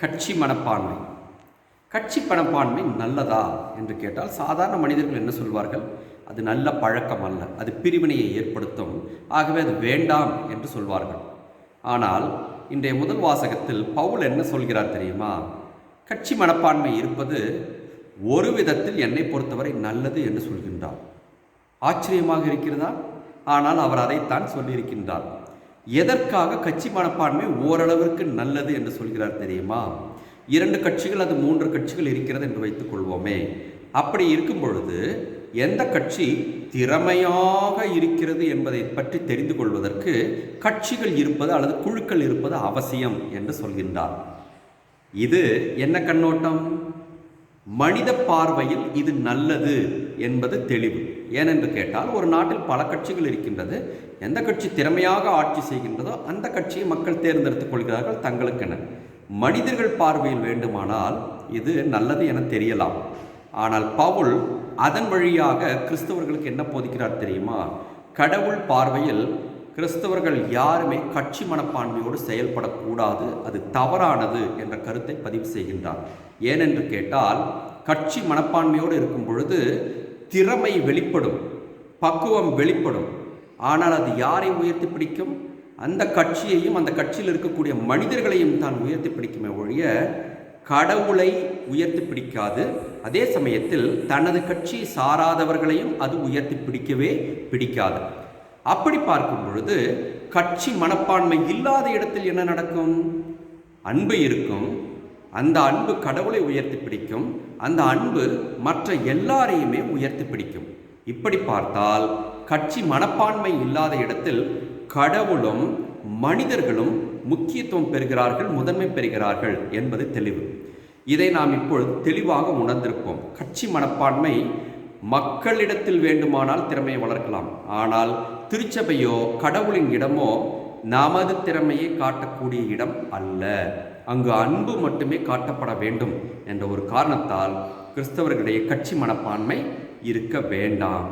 கட்சி மனப்பான்மை. கட்சி மனப்பான்மை நல்லதா என்று கேட்டால் சாதாரண மனிதர்கள் என்ன சொல்வார்கள்? அது நல்ல பழக்கம் அல்ல. அது பிரிவினையை ஏற்படுத்தும். ஆகவே அது வேண்டாம் என்று சொல்வார்கள். ஆனால் இன்றைய முதல் வாசகத்தில் பவுல் என்ன சொல்கிறார் தெரியுமா? கட்சி மனப்பான்மை இருப்பது ஒரு விதத்தில் என்னை பொறுத்தவரை நல்லது என்று சொல்கின்றார். ஆச்சரியமாக இருக்கிறதா? ஆனால் அவர் அதைத்தான் சொல்லியிருக்கின்றார். எதற்காக கட்சி மனப்பான்மை ஓரளவிற்கு நல்லது என்று சொல்கிறார் தெரியுமா? இரண்டு கட்சிகள் அது மூன்று கட்சிகள் இருக்கிறது என்று வைத்துக் கொள்வோமே. அப்படி இருக்கும் பொழுது எந்த கட்சி திறமையாக இருக்கிறது என்பதை பற்றி தெரிந்து கொள்வதற்கு கட்சிகள் இருப்பது அல்லது குழுக்கள் இருப்பது அவசியம் என்று சொல்கின்றார். இது என்ன கண்ணோட்டம்? மனித பார்வையில் இது நல்லது என்பது தெளிவு. ஏனென்று கேட்டால் ஒரு நாட்டில் பல கட்சிகள் இருக்கின்றது. எந்த கட்சி திறமையாக ஆட்சி செய்கின்றதோ அந்த கட்சியை மக்கள் தேர்ந்தெடுத்துக் கொள்கிறார்கள் தங்களுக்கென. மனிதர்கள் பார்வையில் வேண்டுமானால் இது நல்லது என தெரியலாம். ஆனால் பவுல் அதன் வழியாக கிறிஸ்தவர்களுக்கு என்ன போதிக்கிறார் தெரியுமா? கடவுள் பார்வையில் கிறிஸ்தவர்கள் யாருமே கட்சி மனப்பான்மையோடு செயல்படக்கூடாது அது தவறானது என்ற கருத்தை பதிவு செய்கின்றார். ஏனென்று கேட்டால் கட்சி மனப்பான்மையோடு இருக்கும் பொழுது திறமை வெளிப்படும் பக்குவம் வெளிப்படும். ஆனால் அது யாரை உயர்த்தி பிடிக்கும்? அந்த கட்சியையும் அந்த கட்சியில் இருக்கக்கூடிய மனிதர்களையும் தான் உயர்த்தி பிடிக்குமே ஒழிய கடவுளை உயர்த்தி பிடிக்காது. அதே சமயத்தில் தனது கட்சி சாராதவர்களையும் அது உயர்த்தி பிடிக்கவே பிடிக்காது. அப்படி பார்க்கும் பொழுது கட்சி மனப்பான்மை இல்லாத இடத்தில் என்ன நடக்கும்? அன்பு இருக்கும். அந்த அன்பு கடவுளை உயர்த்தி பிடிக்கும். அந்த அன்பு மற்ற எல்லாரையுமே உயர்த்தி பிடிக்கும். இப்படி பார்த்தால் கட்சி மனப்பான்மை இல்லாத இடத்தில் கடவுளும் மனிதர்களும் முக்கியத்துவம் பெறுகிறார்கள் முதன்மை பெறுகிறார்கள் என்பது தெளிவு. இதை நாம் இப்பொழுது தெளிவாக உணர்ந்திருப்போம். கட்சி மனப்பான்மை மக்களிடத்தில் வேண்டுமானால் திறமையை வளர்க்கலாம். ஆனால் திருச்சபையோ கடவுளின் இடமோ நமது திறமையை காட்டக்கூடிய இடம் அல்ல. அங்கு அன்பு மட்டுமே காட்டப்பட வேண்டும் என்ற ஒரு காரணத்தால் கிறிஸ்தவர்களிடையே கட்சி மனப்பான்மை இருக்க வேண்டாம்.